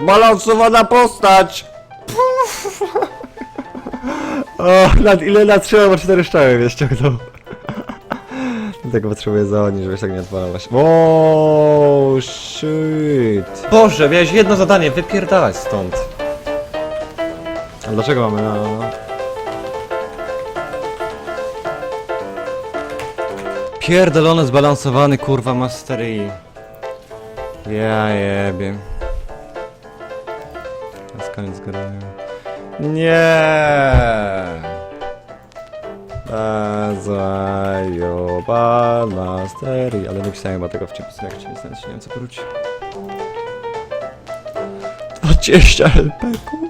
Balansowana postać! o, nad ile trzeba, bo cztery szczały mnie ściągnął. Dlatego potrzebuję zachodni, żebyś tak nie odpalał właśnie. O, shit. Boże, miałeś jedno zadanie, wypierdalać stąd. A dlaczego mamy na... Pierdolony, zbalansowany, kurwa, mastery. Ja jebie. To jest koniec gry. Nie. Zajoba mastery. Ale nie pisałem chyba tego w ciemnym jak cię nie wiem co powróci. 20 LP, kur...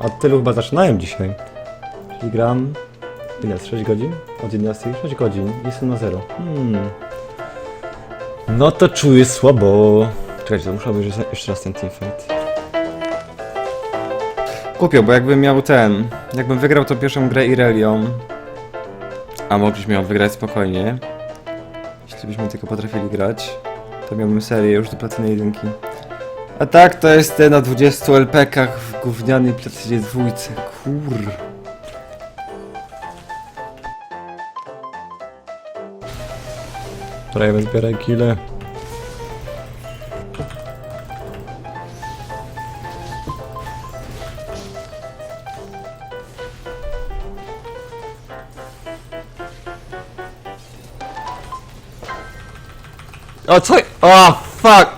A tylu chyba zaczynałem dzisiaj. Czyli gram... Ile jest? 6 godzin? Od 11? 6 godzin. Jestem na 0. Hmm. No to czuję słabo. Czekajcie, to muszę obejrzeć jeszcze raz ten teamfight. Kupił, bo jakbym miał ten... Jakbym wygrał tą pierwszą grę Irelią... A mogliśmy ją wygrać spokojnie. Jeśli byśmy tylko potrafili grać, to miałbym serię już do platyny jedynki. A tak, to jest ten na 20 LP-kach w gównianej platynie dwójce. Kur... Prawie zbieraj kile. O co? O fuck!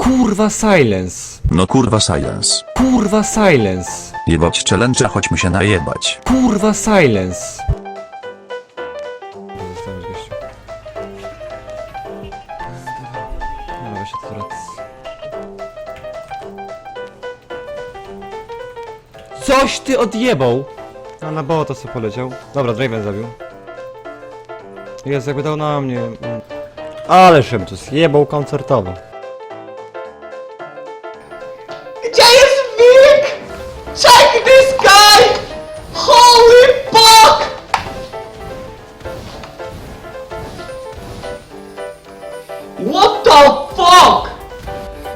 Kurwa silence! No kurwa silence. Kurwa silence! Jebać challenge, chodźmy się najebać. Kurwa silence! Zostawić gościu. No, weź się teraz. Coś ty odjebał! A na boło to co poleciał. Dobra, Draven zabił. Jest, jakby dał na mnie. Ale szybko, zjebał koncertowo. Gdzie jest wilk? Check this guy! Holy fuck! What the fuck?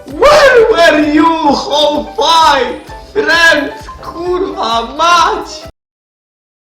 Where were you whole fight? Friends, kurwa mać!